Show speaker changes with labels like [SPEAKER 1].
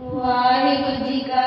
[SPEAKER 1] ਵਾਹਿਗੁਰੂ ਜੀ ਕਾ